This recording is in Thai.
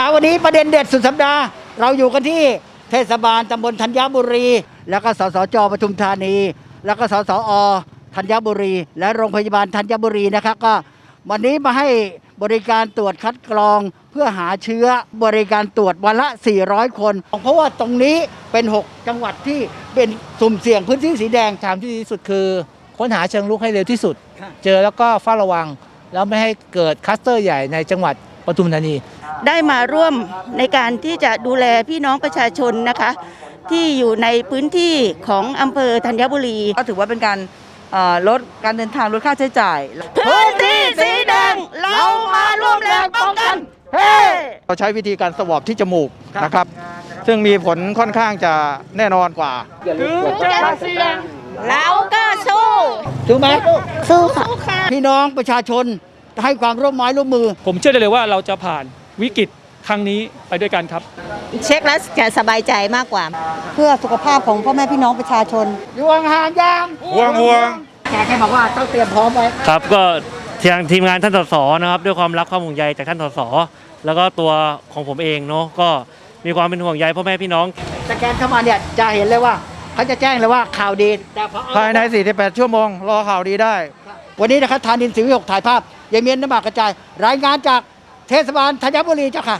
ข่าววันนี้ประเด็นเด็ดสุดสัปดาห์ เราอยู่กันที่เทศบาลตำบลธัญบุรี แล้วก็สสจปทุมธานี แล้วก็สสอธัญบุรี และโรงพยาบาลธัญบุรีนะครับก็วันนี้มาให้บริการตรวจคัดกรองเพื่อหาเชื้อบริการตรวจวันละ 400 คน เพราะว่าตรงนี้เป็น 6 จังหวัดที่เป็นสุ่มเสี่ยงพื้นที่สีแดงทางที่ดีที่สุดคือ ค้นหาเชิงลุกให้เร็วที่สุดค่ะเจอแล้วก็เฝ้าระวัง แล้วไม่ให้เกิดคลัสเตอร์ใหญ่ในจังหวัด ปทุมธานี ได้มาร่วมในการที่จะดูแลพี่น้องประชาชนนะคะ ที่อยู่ในพื้นที่ของอำเภอธัญบุรี ก็ถือว่าเป็นการเอ่อลดการเดินทางลดค่าใช้จ่าย พื้นที่สีแดงเรามาร่วมแรงป้องกัน เฮ้ เราใช้วิธีการสวอปที่จมูกครับนะครับ ซึ่งมีผลค่อนข้างจะแน่นอนกว่า เราก็สู้ถูกไหมสู้ค่ะพี่น้องประชาชน ให้ความร่วมไม้ร่วมมือ ผมเชื่อได้เลยว่าเราจะผ่านวิกฤตครั้งนี้ไปด้วยกันครับ เช็คแล้วจะสบายใจมากกว่า เพื่อสุขภาพของพ่อแม่พี่น้องประชาชนอยู่ห่างๆยางห่วงห่วงแกแค่บอกว่าต้องเตรียมพร้อมไว้ครับก็ทางทีมงานท่านสสนะครับ ด้วยความรักความห่วงใยจากท่านสสแล้วก็ตัวของผมเองเนาะก็มีความเป็นห่วงใยพ่อแม่พี่น้องสแกนเข้ามาเนี่ยจะเห็นเลยว่า เขาจะแจ้งเลยว่าข่าวดีแต่พอเอภายใน 48 ชั่วโมง รอข่าวดีได้ วันนี้นะครับทานินสิวิหกถ่ายภาพยายเมียนน้ำหมากกระจาย รายงานจากเทศบาลธัญบุรีเจ้าค่ะ